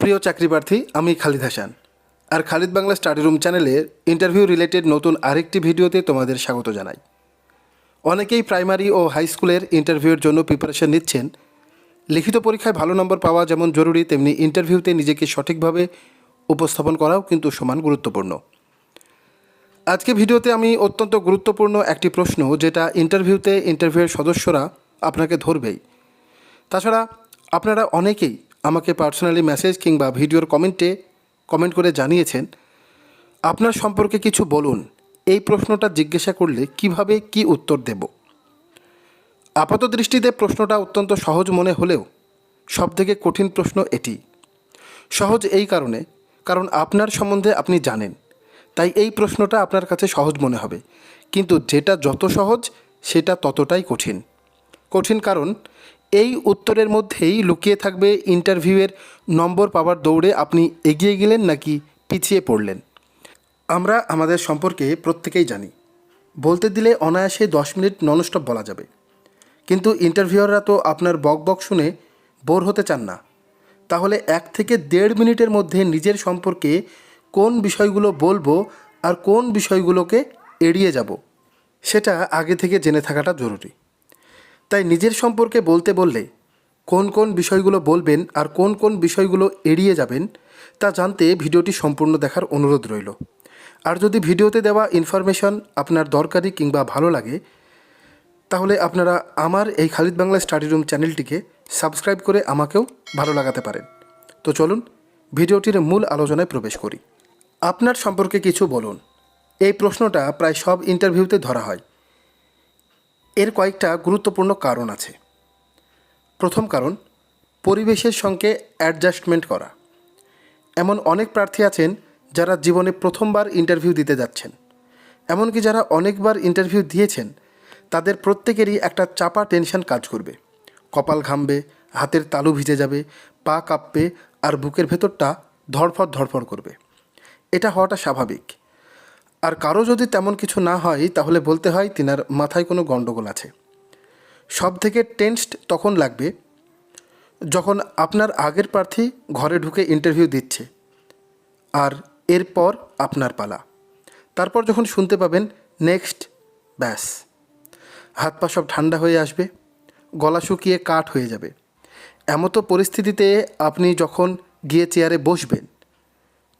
প্রিয় চাকরিপ্রার্থী, আমি খালিদ হাসান। আর খালিদ বাংলা স্টাডি রুম চ্যানেলের ইন্টারভিউ রিলেটেড নতুন আরেকটি ভিডিওতে তোমাদের স্বাগত জানাই। অনেকেই প্রাইমারি ও হাই স্কুলের ইন্টারভিউয়ের জন্য প্রিপারেশন নিচ্ছেন। লিখিত পরীক্ষায় ভালো নম্বর পাওয়া যেমন জরুরি, তেমনি ইন্টারভিউতে নিজেকে সঠিকভাবে উপস্থাপন করাও কিন্তু সমান গুরুত্বপূর্ণ। আজকে ভিডিওতে আমি অত্যন্ত গুরুত্বপূর্ণ একটি প্রশ্ন, যেটা ইন্টারভিউতে ইন্টারভিউয়ের সদস্যরা আপনাকে ধরবেই। তাছাড়া আপনারা অনেকেই আমাকে পার্সোনালি মেসেজ কিংবা ভিডিওর কমেন্টে কমেন্ট করে জানিয়েছেন, আপনার সম্পর্কে কিছু বলুন। এই প্রশ্নটা জিজ্ঞাসা করলে কীভাবে কি উত্তর দেব? আপাত দৃষ্টিতে প্রশ্নটা অত্যন্ত সহজ মনে হলেও সবথেকে কঠিন প্রশ্ন এটি। সহজ এই কারণে, কারণ আপনার সম্বন্ধে আপনি জানেন, তাই এই প্রশ্নটা আপনার কাছে সহজ মনে হবে। কিন্তু যেটা যত সহজ, সেটা ততটাই কঠিন। কঠিন কারণ এই উত্তরের মধ্যেই লুকিয়ে থাকবে ইন্টারভিউয়ের নম্বর পাওয়ার দৌড়ে আপনি এগিয়ে গেলেন নাকি পিছিয়ে পড়লেন? আমরা আমাদের সম্পর্কে প্রত্যেকেই জানি। বলতে দিলে অনায়াসে দশ মিনিট ননস্টপ বলা যাবে। কিন্তু ইন্টারভিউয়াররা তো আপনার বক বক শুনে বোর হতে চান না। তাহলে এক থেকে দেড় মিনিটের মধ্যে নিজের সম্পর্কে কোন বিষয়গুলো বলব আর কোন বিষয়গুলোকে এড়িয়ে যাব, সেটা আগে থেকে জেনে থাকাটা জরুরি। তাই নিজের সম্পর্কে বলতে বললে কোন কোন বিষয়গুলো বলবেন আর কোন কোন বিষয়গুলো এড়িয়ে যাবেন, তা জানতে ভিডিওটি সম্পূর্ণ দেখার অনুরোধ রইল। আর যদি ভিডিওতে দেওয়া ইনফরমেশন আপনার দরকারি কিংবা ভালো লাগে, তাহলে আপনারা আমার এই খালিদ বাংলা স্টাডি রুম চ্যানেলটিকে সাবস্ক্রাইব করে আমাকেও ভালো লাগাতে পারেন। তো চলুন, ভিডিওটির মূল আলোচনায় প্রবেশ করি। আপনার সম্পর্কে কিছু বলুন। এই প্রশ্নটা প্রায় সব ইন্টারভিউতে ধরা হয়। এর কয়েকটা গুরুত্বপূর্ণ কারণ আছে। প্রথম কারণ, পরিবেশের সঙ্গে অ্যাডজাস্টমেন্ট করা। এমন অনেক প্রার্থী আছেন যারা জীবনে প্রথমবার ইন্টারভিউ দিতে যাচ্ছেন। এমনকি যারা অনেকবার ইন্টারভিউ দিয়েছেন, তাদের প্রত্যেকেরই একটা চাপা টেনশন কাজ করবে। কপাল ঘামবে, হাতের তালু ভিজে যাবে, পা কাঁপবে আর বুকের ভেতরটা ধড়ফড় ধড়ফড় করবে। এটা হওয়াটা স্বাভাবিক। আর কারও যদি তেমন কিছু না হয়, তাহলে বলতে হয় তিনার মাথায় কোনো গণ্ডগোল আছে। সব থেকে টেনসড তখন লাগবে যখন আপনার আগের প্রার্থী ঘরে ঢুকে ইন্টারভিউ দিচ্ছে আর এরপর আপনার পালা। তারপর যখন শুনতে পাবেন নেক্সট ব্যাস। হাত পা সব ঠান্ডা হয়ে আসবে, গলা শুকিয়ে কাঠ হয়ে যাবে। এমতো পরিস্থিতিতে আপনি যখন গিয়ে চেয়ারে বসবেন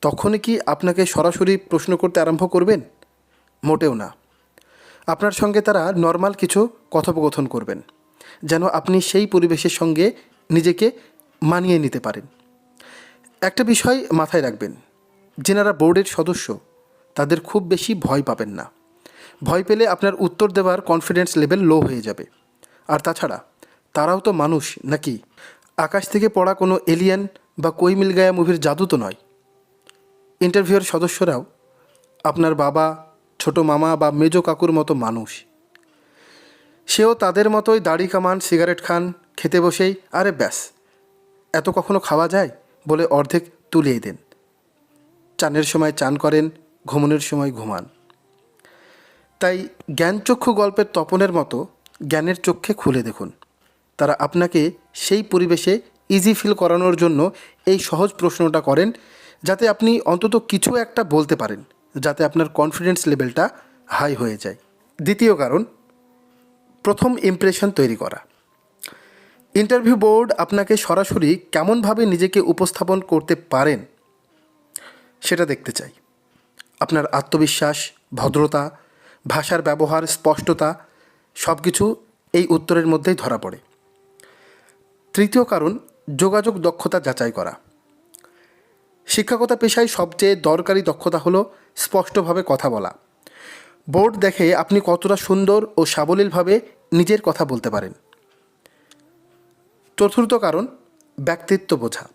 তখনই কি আপনাকে সরাসরি প্রশ্ন করতে আরম্ভ করবেন? মোটেও না। আপনার সঙ্গে তারা নর্মাল কিছু কথোপকথন করবেন, যেন আপনি সেই পরিবেশের সঙ্গে নিজেকে মানিয়ে নিতে পারেন। একটা বিষয় মাথায় রাখবেন, যেনারা বোর্ডের সদস্য, তাদের খুব বেশি ভয় পাবেন না। ভয় পেলে আপনার উত্তর দেওয়ার কনফিডেন্স লেভেল লো হয়ে যাবে। আর তাছাড়া, তারাও তো মানুষ নাকি? আকাশ থেকে পড়া কোনো এলিয়ান বা কই মিল গায়া মুভির জাদু তো নয়। ইন্টারভিউয়ের সদস্যরাও আপনার বাবা, ছোট মামা বা মেজ কাকুর মতো মানুষ। সেও তাদের মতোই দাড়ি কামান, সিগারেট খান, খেতে বসেই, আরে ব্যাস, এত কখনো খাওয়া যায়? বলে অর্ধেক তুলিয়ে দেন। চানের সময় চান করেন, ঘুমনের সময় ঘুমান। তাই জ্ঞানচক্ষু গল্পের তপনের মতো জ্ঞানের চক্ষে খুলে দেখুন। তারা আপনাকে সেই পরিবেশে ইজি ফিল করানোর জন্য এই সহজ প্রশ্নটা করেন যাতে আপনি অন্তত কিছু একটা বলতে পারেন, যাতে আপনার কনফিডেন্স লেভেলটা হাই হয়ে যায়। দ্বিতীয় কারণ, প্রথম ইমপ্রেশন তৈরি করা। ইন্টারভিউ বোর্ড আপনাকে সরাসরি কেমনভাবে নিজেকে উপস্থাপন করতে পারেন, সেটা দেখতে চাই। আপনার আত্মবিশ্বাস, ভদ্রতা, ভাষার ব্যবহার, স্পষ্টতা সব কিছু এই উত্তরের মধ্যেই ধরা পড়ে। তৃতীয় কারণ, যোগাযোগ দক্ষতা যাচাই করা। শিক্ষকতা পেশায় সবচেয়ে দরকারি দক্ষতা হলো স্পষ্টভাবে কথা বলা। বোর্ড দেখে আপনি কতটা সুন্দর ও সাবলীলভাবে নিজের কথা বলতে পারেন। চতুর্থ কারণ, ব্যক্তিত্ব বোঝা।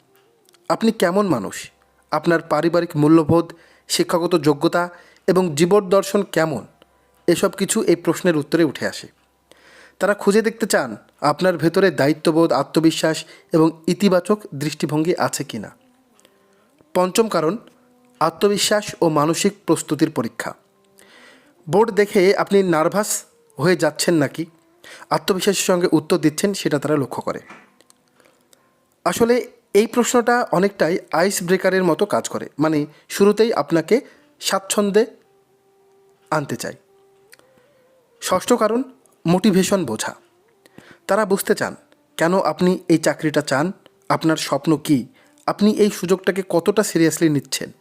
আপনি কেমন মানুষ? আপনার পারিবারিক মূল্যবোধ, শিক্ষাগত যোগ্যতা এবং জীবন দর্শন কেমন? এসব কিছু এই প্রশ্নের উত্তরে উঠে আসে। তারা খুঁজে দেখতে চান আপনার ভেতরে দায়িত্ববোধ, আত্মবিশ্বাস এবং ইতিবাচক দৃষ্টিভঙ্গি আছে কি না পঞ্চম কারণ, আত্মবিশ্বাস ও মানসিক প্রস্তুতির পরীক্ষা। বোর্ড দেখে আপনি নার্ভাস হয়ে যাচ্ছেন নাকি? আত্মবিশ্বাসের সঙ্গে উত্তর দিচ্ছেন সেটা তারা লক্ষ্য করে। আসলে এই প্রশ্নটা অনেকটাই আইস ব্রেকারের মতো কাজ করে মানে শুরুতেই আপনাকে স্বাচ্ছন্দ্যে আনতে চাই ষষ্ঠ কারণ, মোটিভেশন বোঝা। তারা বুঝতে চান, কেন আপনি এই চাকরিটা চান? আপনার স্বপ্ন কি? আপনি এই সুযোগটাকে কতটা সিরিয়াসলি নিচ্ছেন?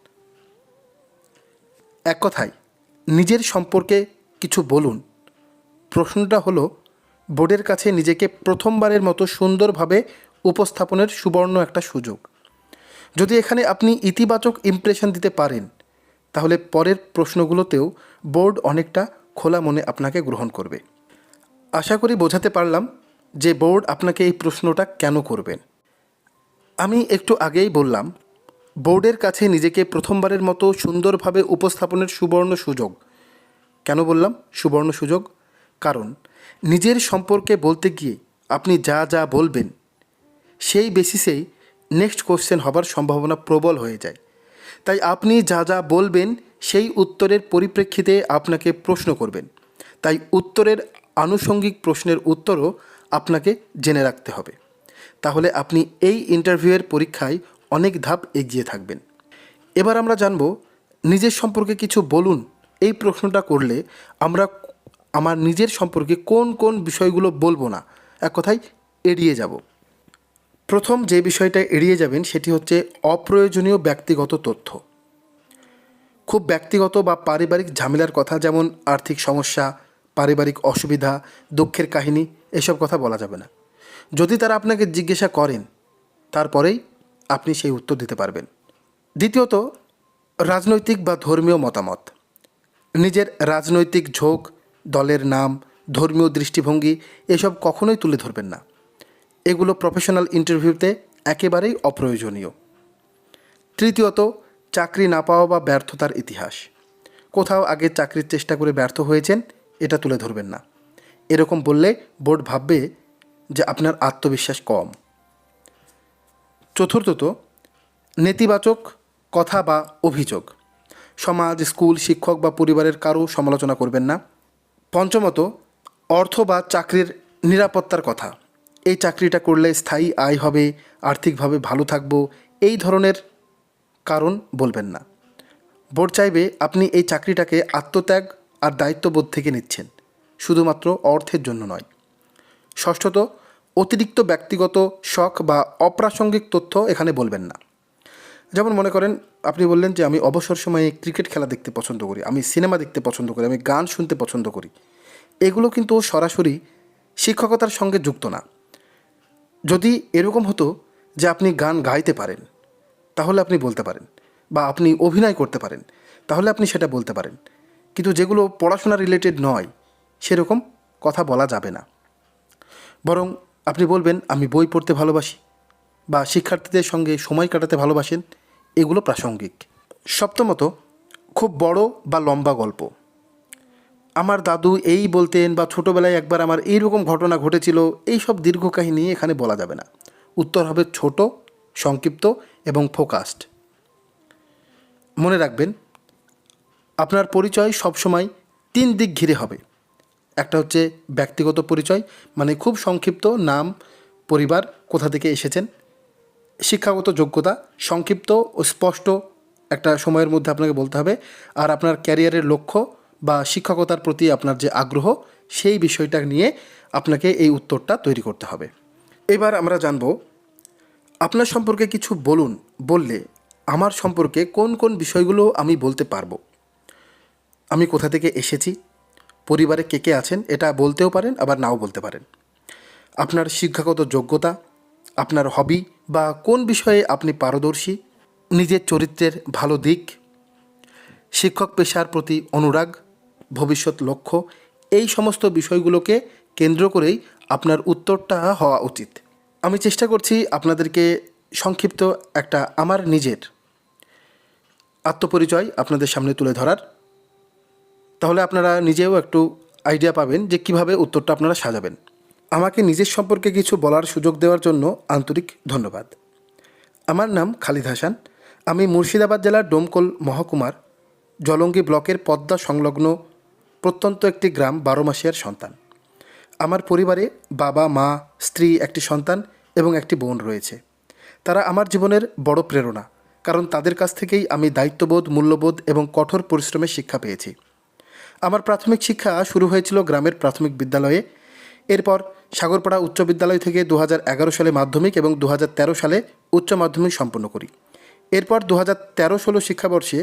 এক কথায়, নিজের সম্পর্কে কিছু বলুন। প্রশ্নটা হলো, বোর্ডের কাছে নিজেকে প্রথমবারের মতো সুন্দরভাবে উপস্থাপনের সুবর্ণ একটা সুযোগ। যদি এখানে আপনি ইতিবাচক ইমপ্রেশন দিতে পারেন, তাহলে পরের প্রশ্নগুলোতেও বোর্ড অনেকটা খোলা মনে আপনাকে গ্রহণ করবে। আশা করি বোঝাতে পারলাম যে বোর্ড আপনাকে এই প্রশ্নটা কেন করবেন। আমি একটু আগেই বললাম, বোর্ডের কাছে নিজেকে প্রথমবারের মতো সুন্দরভাবে উপস্থাপনের সুবর্ণ সুযোগ। কেন বললাম সুবর্ণ সুযোগ? কারণ নিজের সম্পর্কে বলতে গিয়ে আপনি যা যা বলবেন, সেই বেসিসেই নেক্সট কোশ্চেন হবার সম্ভাবনা প্রবল হয়ে যায়। তাই আপনি যা যা বলবেন, সেই উত্তরের পরিপ্রেক্ষিতে আপনাকে প্রশ্ন করবেন। তাই উত্তরের আনুষঙ্গিক প্রশ্নের উত্তরও আপনাকে জেনে রাখতে হবে। তাহলে আপনি এই ইন্টারভিউয়ের পরীক্ষায় অনেক ধাপ এগিয়ে থাকবেন। এবার আমরা জানব, নিজের সম্পর্কে কিছু বলুন। এই প্রশ্নটা করলে আমরা আমার নিজের সম্পর্কে কোন কোন বিষয়গুলো বলব না, এক কথায় এড়িয়ে যাব। প্রথম যে বিষয়টা এড়িয়ে যাবেন সেটি হচ্ছে অপ্রয়োজনীয় ব্যক্তিগত তথ্য। খুব ব্যক্তিগত বা পারিবারিক ঝামেলার কথা যেমন আর্থিক সমস্যা, পারিবারিক অসুবিধা, দুঃখের কাহিনী, এসব কথা বলা যাবে না। যদি তারা আপনাকে জিজ্ঞাসা করেন, তারপরেই আপনি সেই উত্তর দিতে পারবেন। দ্বিতীয়ত, রাজনৈতিক বা ধর্মীয় মতামত। নিজের রাজনৈতিক ঝোঁক, দলের নাম, ধর্মীয় দৃষ্টিভঙ্গি এসব কখনোই তুলে ধরবেন না। এগুলো প্রফেশনাল ইন্টারভিউতে একেবারেই অপ্রয়োজনীয়। তৃতীয়ত, চাকরি না পাওয়া বা ব্যর্থতার ইতিহাস। কোথাও আগে চাকরির চেষ্টা করে ব্যর্থ হয়েছেন, এটা তুলে ধরবেন না। এরকম বললে বোর্ড ভাববে যে আপনার আত্মবিশ্বাস কম। চতুর্থত, নেতিবাচক কথা বা অভিযোগ। সমাজ, স্কুল, শিক্ষক বা পরিবারের কারও সমালোচনা করবেন না। পঞ্চমত, অর্থ বা চাকরির নিরাপত্তার কথা। এই চাকরিটা করলে স্থায়ী আয় হবে, আর্থিকভাবে ভালো থাকব, এই ধরনের কারণ বলবেন না। বোর্ড চাইবে আপনি এই চাকরিটাকে আত্মত্যাগ আর দায়িত্ববোধ থেকে নিচ্ছেন। শুধুমাত্র অর্থের জন্য নয়। ষষ্ঠত, অতিরিক্ত ব্যক্তিগত শখ বা অপ্রাসঙ্গিক তথ্য এখানে বলবেন না। যেমন মনে করেন, আপনি বললেন যে আমি অবসর সময়ে ক্রিকেট খেলা দেখতে পছন্দ করি, আমি সিনেমা দেখতে পছন্দ করি, আমি গান শুনতে পছন্দ করি। এগুলো কিন্তু সরাসরি শিক্ষকতার সঙ্গে যুক্ত না। যদি এরকম হতো যে আপনি গান গাইতে পারেন, তাহলে আপনি বলতে পারেন বা আপনি অভিনয় করতে পারেন, তাহলে আপনি সেটা বলতে পারেন। কিন্তু যেগুলো পড়াশোনা রিলেটেড নয়, সেরকম কথা বলা যাবে না। বরং আপনি বলবেন, আমি বই পড়তে ভালোবাসি বা শিক্ষার্থীদের সঙ্গে সময় কাটাতে ভালোবাসেন। এগুলো প্রাসঙ্গিক। সপ্তমত খুব বড় বা লম্বা গল্প। আমার দাদু এই বলতেন বা ছোটোবেলায় একবার আমার এইরকম ঘটনা ঘটেছিল, এই সব দীর্ঘ কাহিনী এখানে বলা যাবে না। উত্তর হবে ছোট, সংক্ষিপ্ত এবং ফোকাসড। মনে রাখবেন, আপনার পরিচয় সবসময় তিন দিক ঘিরে হবে। একটা হচ্ছে ব্যক্তিগত পরিচয় মানে খুব সংক্ষিপ্ত নাম, পরিবার, কোথা থেকে এসেছেন, শিক্ষাগত যোগ্যতা, সংক্ষিপ্ত ও স্পষ্ট একটা সময়ের মধ্যে আপনাকে বলতে হবে, আর আপনার ক্যারিয়ারের লক্ষ্য বা শিক্ষকতার প্রতি আপনার যে আগ্রহ, সেই বিষয়টা নিয়ে আপনাকে এই উত্তরটা তৈরি করতে হবে। এবার আমরা জানব, আপনার সম্পর্কে কিছু বলুন, বললে আমার সম্পর্কে কোন কোন বিষয়গুলো আমি বলতে পারব? আমি কোথা থেকে এসেছি? পরিবারে কে কে আছেন এটা বলতেও পারেন, আবার নাও বলতে পারেন। আপনার শিক্ষাগত যোগ্যতা, আপনার হবি বা কোন বিষয়ে আপনি পারদর্শী, নিজের চরিত্রের ভালো দিক, শিক্ষক পেশার প্রতি অনুরাগ, ভবিষ্যৎ লক্ষ্য, এই সমস্ত বিষয়গুলোকে কেন্দ্র করেই আপনার উত্তরটা হওয়া উচিত। আমি চেষ্টা করছি আপনাদেরকে সংক্ষিপ্ত একটা আমার নিজের আত্মপরিচয় আপনাদের সামনে তুলে ধরার। তাহলে আপনারা নিজেও একটু আইডিয়া পাবেন যে কীভাবে উত্তরটা আপনারা সাজাবেন। আমাকে নিজের সম্পর্কে কিছু বলার সুযোগ দেওয়ার জন্য আন্তরিক ধন্যবাদ। আমার নাম খালিদ হাসান। আমি মুর্শিদাবাদ জেলার ডোমকল মহকুমার জলঙ্গি ব্লকের পদ্মা সংলগ্ন প্রত্যন্ত একটি গ্রাম বারো মাসিয়ার সন্তান। আমার পরিবারে বাবা, মা, স্ত্রী একটি সন্তান এবং একটি বোন রয়েছে। তারা আমার জীবনের বড় প্রেরণা, কারণ তাদের কাছ থেকেই আমি দায়িত্ববোধ, মূল্যবোধ এবং কঠোর পরিশ্রমের শিক্ষা পেয়েছি। আমার প্রাথমিক শিক্ষা শুরু হয়েছিল গ্রামের প্রাথমিক বিদ্যালয়ে। এরপর সাগরপাড়া উচ্চ বিদ্যালয় থেকে দু হাজার এগারো সালে মাধ্যমিক এবং দু হাজার তেরো সালে উচ্চ মাধ্যমিক সম্পন্ন করি। এরপর দু হাজার তেরো ষোলো শিক্ষাবর্ষে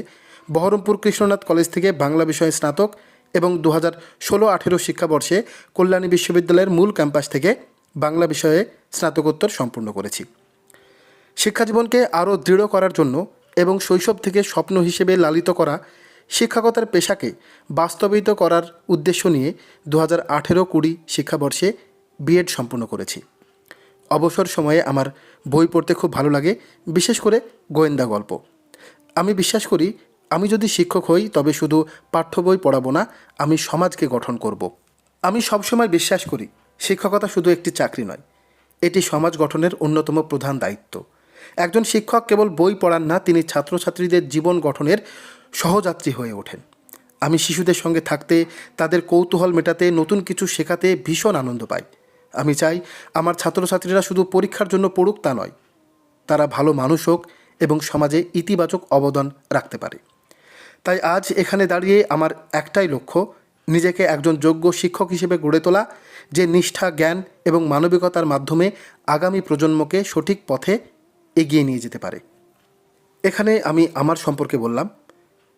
বহরমপুর কৃষ্ণনাথ কলেজ থেকে বাংলা বিষয়ে স্নাতক এবং দু হাজার ষোলো আঠেরো শিক্ষাবর্ষে কল্যাণী বিশ্ববিদ্যালয়ের মূল ক্যাম্পাস থেকে বাংলা বিষয়ে স্নাতকোত্তর সম্পূর্ণ করেছি। শিক্ষাজীবনকে আরও দৃঢ় করার জন্য এবং শৈশব থেকে স্বপ্ন হিসেবে লালিত করা শিক্ষকতার পেশাকে বাস্তবায়িত করার উদ্দেশ্য নিয়ে দু হাজার আঠেরো কুড়ি শিক্ষাবর্ষে বিএড সম্পূর্ণ করেছি। অবসর সময়ে আমার বই পড়তে খুব ভালো লাগে, বিশেষ করে গোয়েন্দা গল্প। আমি বিশ্বাস করি, আমি যদি শিক্ষক হই, তবে শুধু পাঠ্য বই পড়াবো না, আমি সমাজকে গঠন করব। আমি সবসময় বিশ্বাস করি, শিক্ষকতা শুধু একটি চাকরি নয়, এটি সমাজ গঠনের অন্যতম প্রধান দায়িত্ব। একজন শিক্ষক কেবল বই পড়ান না, তিনি ছাত্রছাত্রীদের জীবন গঠনের সহযাত্রী হয়ে ওঠেন। আমি শিশুদের সঙ্গে থাকতে, তাদের কৌতূহল মেটাতে, নতুন কিছু শেখাতে ভীষণ আনন্দ পাই। আমি চাই আমার ছাত্রছাত্রীরা শুধু পরীক্ষার জন্য পড়ুক তা নয়, তারা ভালো মানুষ হোক এবং সমাজে ইতিবাচক অবদান রাখতে পারে। তাই আজ এখানে দাঁড়িয়ে আমার একটাই লক্ষ্য, নিজেকে একজন যোগ্য শিক্ষক হিসেবে গড়ে তোলা, যে নিষ্ঠা, জ্ঞান এবং মানবিকতার মাধ্যমে আগামী প্রজন্মকে সঠিক পথে এগিয়ে নিয়ে যেতে পারে। এখানে আমি আমার সম্পর্কে বললাম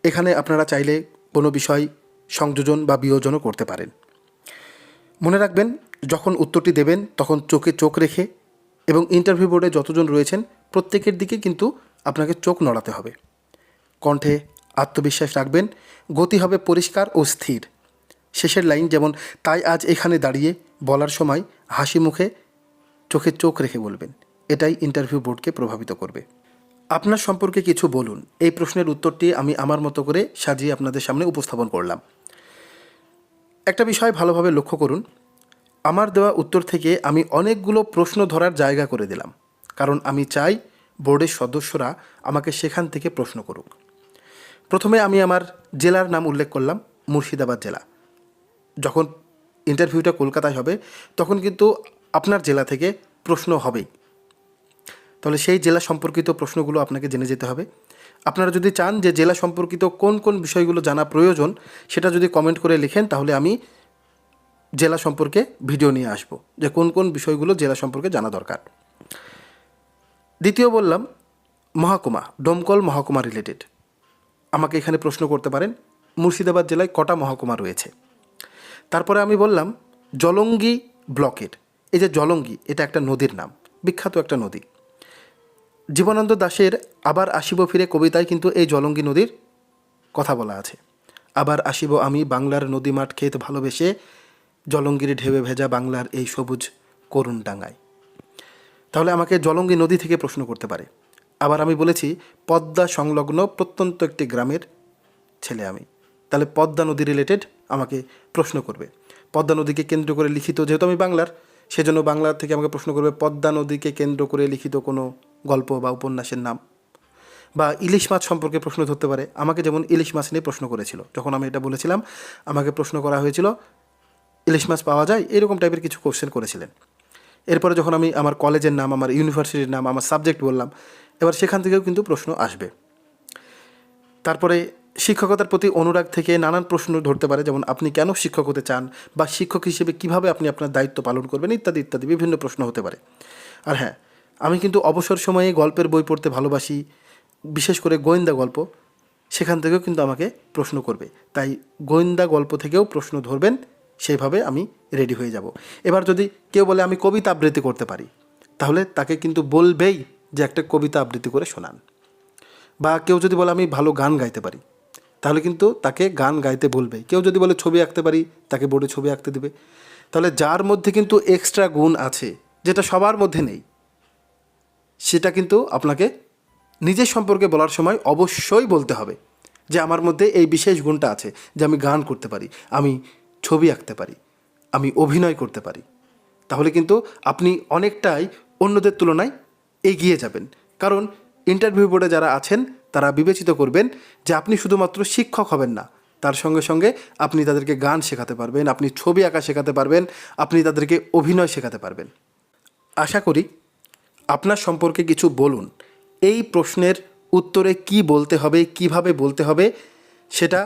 এখানে আপনারা চাইলে কোনো বিষয় সংযোজন বা বিয়োজনও করতে পারেন। মনে রাখবেন, যখন উত্তরটি দেবেন, তখন চোখে চোখ রেখে এবং ইন্টারভিউ বোর্ডে যতজন রয়েছেন, প্রত্যেকের দিকে কিন্তু আপনাকে চোখ নড়াতে হবে। কণ্ঠে আত্মবিশ্বাস রাখবেন, গতি হবে পরিষ্কার ও স্থির। শেষের লাইন যেমন, তাই আজ এখানে দাঁড়িয়ে বলার সময় হাসি মুখে চোখে চোখ রেখে বলবেন। এটাই ইন্টারভিউ বোর্ডকে প্রভাবিত করবে। আপনার সম্পর্কে কিছু বলুন। এই প্রশ্নের উত্তরটি আমি আমার মতো করে সাজিয়ে আপনাদের সামনে উপস্থাপন করলাম। একটা বিষয় ভালোভাবে লক্ষ্য করুন। আমার দেওয়া উত্তর থেকে আমি অনেকগুলো প্রশ্ন ধরার জায়গা করে দিলাম। কারণ আমি চাই বোর্ডের সদস্যরা আমাকে সেখান থেকে প্রশ্ন করুক। প্রথমে আমি আমার জেলার নাম উল্লেখ করলাম, মুর্শিদাবাদ জেলা। যখন ইন্টারভিউটা কলকাতায় হবে, তখন কিন্তু আপনার জেলা থেকে প্রশ্ন হবেই। তাহলে সেই জেলা সম্পর্কিত প্রশ্নগুলো আপনাকে জেনে যেতে হবে। আপনারা যদি চান যে জেলা সম্পর্কিত কোন কোন বিষয়গুলো জানা প্রয়োজন, সেটা যদি কমেন্ট করে লিখেন, তাহলে আমি জেলা সম্পর্কে ভিডিও নিয়ে আসব যে কোন কোন বিষয়গুলো জেলা সম্পর্কে জানা দরকার। দ্বিতীয় বললাম, মহাকুমা ডোমকল মহকুমা রিলেটেড আমাকে এখানে প্রশ্ন করতে পারেন, মুর্শিদাবাদ জেলায় কটা মহকুমা রয়েছে? তারপরে আমি বললাম, জলঙ্গি ব্লকের। এই যে জলঙ্গি, এটা একটা নদীর নাম, বিখ্যাত একটা নদী। জীবনানন্দ দাশের আবার আসিব ফিরে কবিতায় কিন্তু এই জলঙ্গি নদীর কথা বলা আছে। আবার আসিব আমি বাংলার নদী মাঠ খেত ভালোবেসে জলঙ্গির ঢেবে ভেজা বাংলার এই সবুজ করুণ ডাঙ্গায় তাহলে আমাকে জলঙ্গি নদী থেকে প্রশ্ন করতে পারে। আবার আমি বলেছি, পদ্মা সংলগ্ন প্রত্যন্ত একটি গ্রামের ছেলে আমি। তাহলে পদ্মা নদী রিলেটেড আমাকে প্রশ্ন করবে। পদ্মা নদীকে কেন্দ্র করে লিখিত, যেহেতু আমি বাংলার, সেজন্য বাংলা থেকে আমাকে প্রশ্ন করবে, পদ্মা নদীকে কেন্দ্র করে লিখিত কোনো গল্প বা উপন্যাসের নাম। বা ইলিশ মাছ সম্পর্কে প্রশ্ন ধরতে পারে। আমাকে যেমন ইলিশ মাছ নিয়ে প্রশ্ন করেছিল। যখন আমি এটা বলেছিলাম, আমাকে প্রশ্ন করা হয়েছিল, ইলিশ মাছ পাওয়া যায়? এরকম টাইপের কিছু কোশ্চেন করেছিলেন। এরপরে যখন আমি আমার কলেজের নাম, আমার ইউনিভার্সিটির নাম, আমার সাবজেক্ট বললাম, এবার সেখান থেকেও কিন্তু প্রশ্ন আসবে। তারপরে শিক্ষকতার প্রতি অনুরাগ থেকে নানান প্রশ্ন ধরতে পারে, যেমন, আপনি কেন শিক্ষক হতে চান? বা শিক্ষক হিসেবে কীভাবে আপনি আপনার দায়িত্ব পালন করবেন? ইত্যাদি ইত্যাদি, বিভিন্ন প্রশ্ন হতে পারে। আর হ্যাঁ আমি কিন্তু অবসর সময়ে গল্পের বই পড়তে ভালোবাসি, বিশেষ করে গোয়েন্দা গল্প। সেখান থেকেও কিন্তু আমাকে প্রশ্ন করবে। তাই গোয়েন্দা গল্প থেকেও প্রশ্ন ধরবেন, সেইভাবে আমি রেডি হয়ে যাব। এবার যদি কেউ বলে আমি কবিতা আবৃত্তি করতে পারি, তাহলে তাকে কিন্তু বলবেই যে একটা কবিতা আবৃত্তি করে শোনান। বা কেউ যদি বলে আমি ভালো গান গাইতে পারি, তাহলে কিন্তু তাকে গান গাইতে বলবে। কেউ যদি বলে ছবি আঁকতে পারি, তাকে বোর্ডে ছবি আঁকতে দেবে। তাহলে যার মধ্যে কিন্তু এক্সট্রা গুণ আছে, যেটা সবার মধ্যে নেই সেটা কিন্তু আপনাকে নিজের সম্পর্কে বলার সময় অবশ্যই বলতে হবে যে আমার মধ্যে এই বিশেষ গুণটা আছে যে আমি গান করতে পারি, আমি ছবি আঁকতে পারি, আমি অভিনয় করতে পারি। তাহলে কিন্তু আপনি অনেকটাই অন্যদের তুলনায় এগিয়ে যাবেন। কারণ ইন্টারভিউ বোর্ডে যারা আছেন, তারা বিবেচিত করবেন যে আপনি শুধুমাত্র শিক্ষক হবেন না। তার সঙ্গে সঙ্গে আপনি তাদেরকে গান শেখাতে পারবেন, আপনি ছবি আঁকা শেখাতে পারবেন, আপনি তাদেরকে অভিনয় শেখাতে পারবেন। আশা করি আপনার সম্পর্কে কিছু বলুন। এই প্রশ্নের উত্তরে কি বলতে হবে, কীভাবে বলতে হবে, সেটা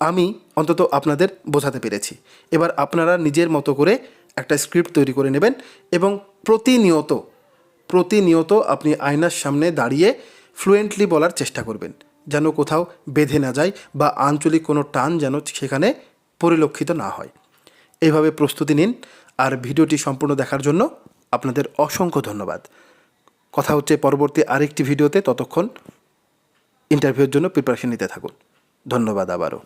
আমি অন্তত আপনাদের বোঝাতে পেরেছি। এবার আপনারা নিজের মতো করে একটা স্ক্রিপ্ট তৈরি করে নেবেন এবং প্রতিনিয়ত প্রতিনিয়ত আপনি আয়নার সামনে দাঁড়িয়ে ফ্লুয়েন্টলি বলার চেষ্টা করবেন, যেন কোথাও বেঁধে না যায় বা আঞ্চলিক কোনো টান যেন সেখানে পরিলক্ষিত না হয়। এইভাবে প্রস্তুতি নিন, আর ভিডিওটি সম্পূর্ণ দেখার জন্য আপনাদের অসংখ্য ধন্যবাদ। কথা হচ্ছে পরবর্তী আরেকটি ভিডিওতে, ততক্ষণ ইন্টারভিউর জন্য প্রিপারেশন নিতে থাকুন। ধন্যবাদ আবারও।